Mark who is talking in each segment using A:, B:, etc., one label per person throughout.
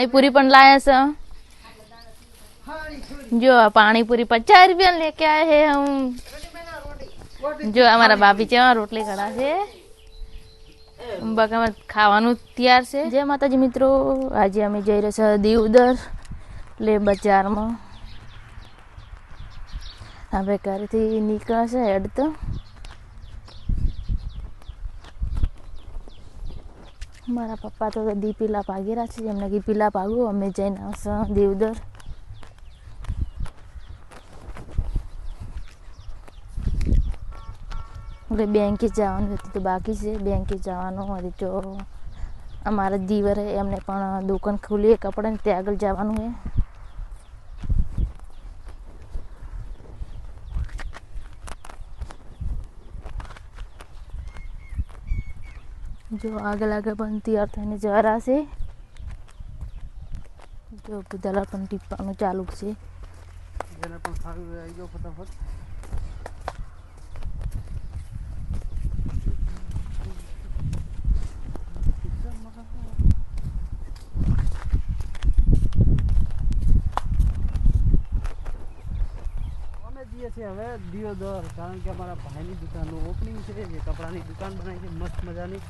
A: પાણીપુરી પણ લાયા છે? જો પાણીપુરી પચાસ રૂપિયા લેકે આए હે હમ. જો અમારા ભાભી છે રોટલી કડા છે. બકામાં ખાવાનું તૈયાર છે. જય માતાજી મિત્રો, આજે અમે જઈ રહ્યા છે દીવદર લે બજારમાં. હવે ઘરેથી નીકળશે હેડ તો. મારા પપ્પા તો દીપીલા પાગેરા છે. એમને દીપીલા પાગો, અમે જઈને આવશું દેવદર. એટલે બેંકે જવાનું હતું તો બાકી છે. બેંકે જવાનું હતી તો અમારા દીવરે એમને પણ દુકાન ખુલી કપડાં ત્યાં આગળ જવાનું છે જો આગળ આગળ પણ તૈયાર થઈને જરા છે. જો બધાલા પણ ટીપવાનું ચાલુ છે.
B: હવે દિયોદર, કારણ કે અમારા ભાઈની દુકાનનું ઓપનિંગ છે, જે કપડાની દુકાન બનાવી છે, મસ્ત મજાની.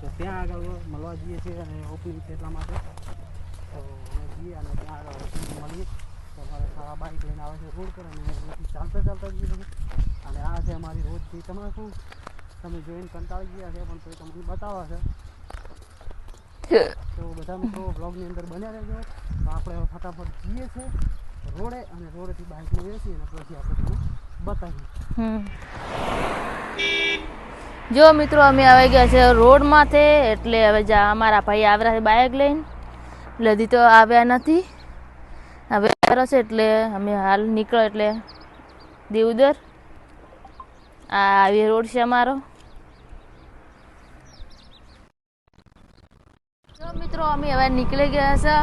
B: તો ત્યાં આગળ મળવા જઈએ છીએ અને ઓપનિંગ છે એટલા માટે. તો અમે જઈએ અને ત્યાં આગળ ઓપનિંગ મળીએ. તો અમારે સારા બાઇક લઈને આવે છે રોડ પર અને ચાલતા ચાલતા જઈએ છીએ. અને આ છે અમારી રોજની તમારે શું? તમે જોઈને કંટાળી ગયા છે, પણ તો તમને બતાવવા છે? તો બધા મિત્રો બ્લોગની અંદર બન્યા રહેજો. તો આપણે ફટાફટ જઈએ છીએ રોડે અને રોડેથી બાઇકમાં વેચીએ અને પછી આપણે તમને બતાવીએ.
A: જો મિત્રો, અમે આવી ગયા છે રોડ માથે એટલે હવે જા, અમારા ભાઈ આવ્યા છે બાઇક લઈને. હજી તો આવ્યા નથી. હવે આવ્યા છે, એટલે અમે હાલ નીકળો એટલે દેવદર. આ આવી રોડ છે અમારો. જો મિત્રો, અમે હવે નીકળી ગયા છે.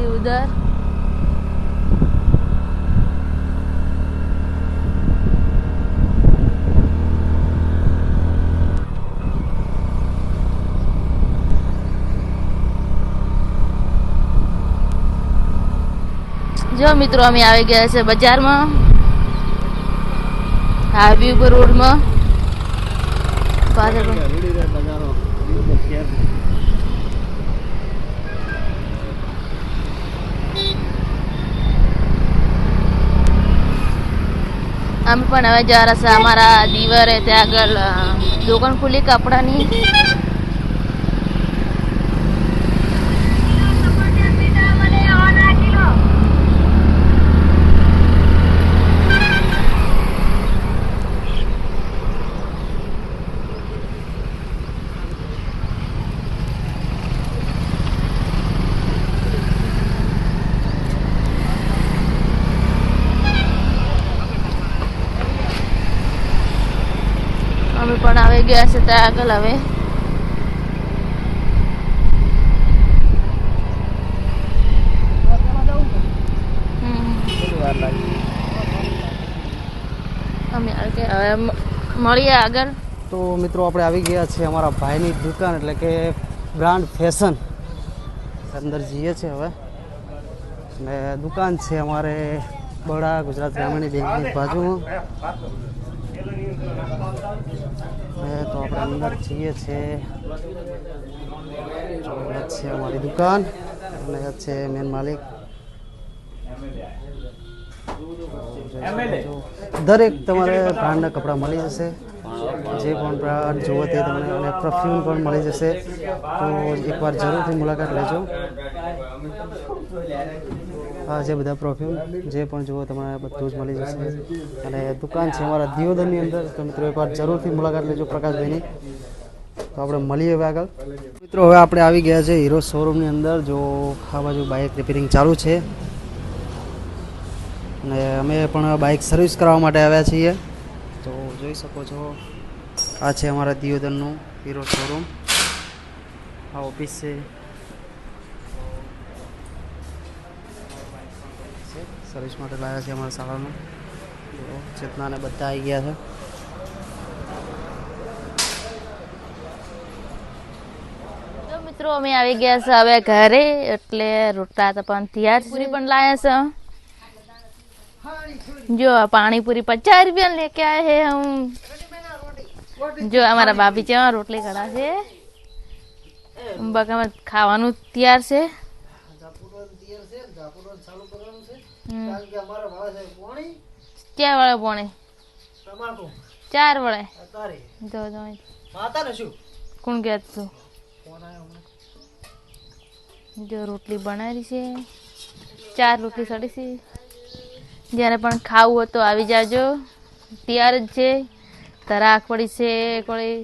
A: દેવદર. જો મિત્રો, અમે આવી ગયા છે બજારમાં. હાઈવે ઉપર રોડમાં અમે પણ હવે જવા છે અમારા દીવરે ત્યાં આગળ દુકાન ખુલી કપડાની અમે પણ આવી ગયા છે ત્યાં આગળ હવે. મળીએ આગળ.
B: તો મિત્રો આપણે આવી ગયા છીએ અમારા ભાઈની દુકાન, એટલે કે બ્રાન્ડ ફેશન. અંદર જઈએ છીએ હવે. અને દુકાન છે અમારે બડા ગુજરાત ગ્રામીણ બેંકની બાજુમાં. અને તો આપણે અંદર જઈએ છીએ. છે અમારી દુકાન. અને છે મેન માલિક. દરેક તમારે બ્રાન્ડના કપડાં મળી જશે. જે પણ બ્રાન્ડ જુઓ તે તમને અને પરફ્યુમ પણ મળી જશે. તો એકવાર જરૂરથી મુલાકાત લેજો. આ છે બધા પરફ્યુમ જે પણ જુઓ તમારે બધું જ મળી જશે. અને દુકાન છે અમારા દિયોદરની અંદર, તો મિત્રો એકવાર જરૂરથી મુલાકાત લેજો પ્રકાશભાઈની. તો આપણે મળીએ હવે આગળ. મિત્રો, હવે આપણે આવી ગયા છે હીરો શોરૂમની અંદર, જો આ બાજુ બાઇક રિપેરિંગ ચાલુ છે. અને અમે પણ બાઇક સર્વિસ કરાવવા માટે આવ્યા છીએ. તો જોઈ શકો છો, આ છે અમારા દિયોદરનું હીરો શોરૂમ આ ઓફિસ છે. સર્વિસ માટે લાવ્યા છે અમારા શાળાનું. ચેતનાને બધા આવી ગયા છે.
A: મિત્રો અમે આવી ગયા છે હવે ઘરે એટલે રોટલા તો પણ તૈયાર પૂરી પણ લાયા છે. જો આ પાણીપુરી પચાસ રૂપિયા લેકે આયા હે હું જો અમારા ભાભી છે રોટલી ઘડા છે. બાકી ખાવાનું તૈયાર છે.
B: કારણ કે અમારે વાળે છે પાણી.
A: ક્યાં વળે પોણે?
B: તમાકુ
A: ચાર વાળે. જો જો
B: માતા ને શું?
A: કોણ
B: કે તું હમણાં?
A: જો રોટલી બનાવી છે. ચાર રોટલી સડી છે. જ્યારે પણ ખાવું હોય તો આવી જાજો. તૈયાર જ છે. તરાક પડી છે કોઈ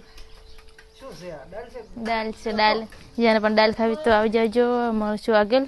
B: દાલ
A: દાળ છે? દાળ જ્યારે પણ દાળ ખાવી તો આવી જાજો. મળશું આગળ.